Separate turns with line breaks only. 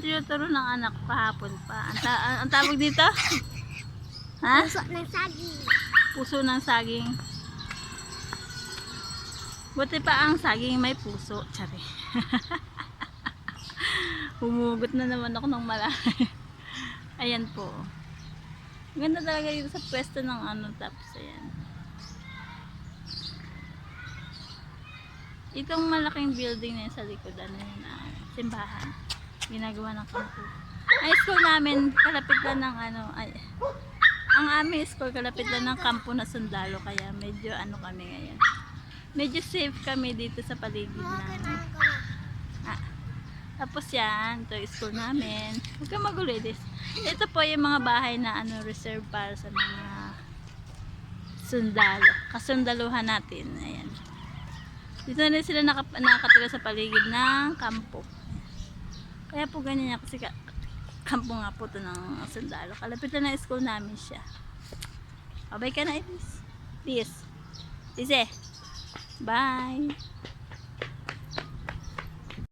yung tinuturo ng anak ko kahapon pa. Ang, ta- ang, ang tawag dito? Ha?
Puso ng saging.
Puso ng saging. Buti pa ang saging may puso. Tsari. Humugot na naman ako ng malaki. ayan po. Ganda talaga dito sa pwesto ng ano. Tapos ayan. Itong malaking building na sa likod, ano yun, ah, simbahan. Ginagawa ng kampo. Ang school namin, kalapit lang ng ano, ay, ang aming school, kalapit lang ng kampo na sundalo, kaya medyo ano kami ngayon. Medyo safe kami dito sa paligid namin. Ah, tapos yan, ito yung school namin. Huwag kang magulo, Edis. Ito po yung mga bahay na ano, reserve para sa mga sundalo. Kasundaluhan natin. Ayan. Dito na rin sila nakatira sa paligid ng kampo. Kaya po ganyan yan kasi ka kampo nga po to ng sundalo. Kalapit lang ng school namin siya. Abay ka na, Iris. Please. Lise. Bye.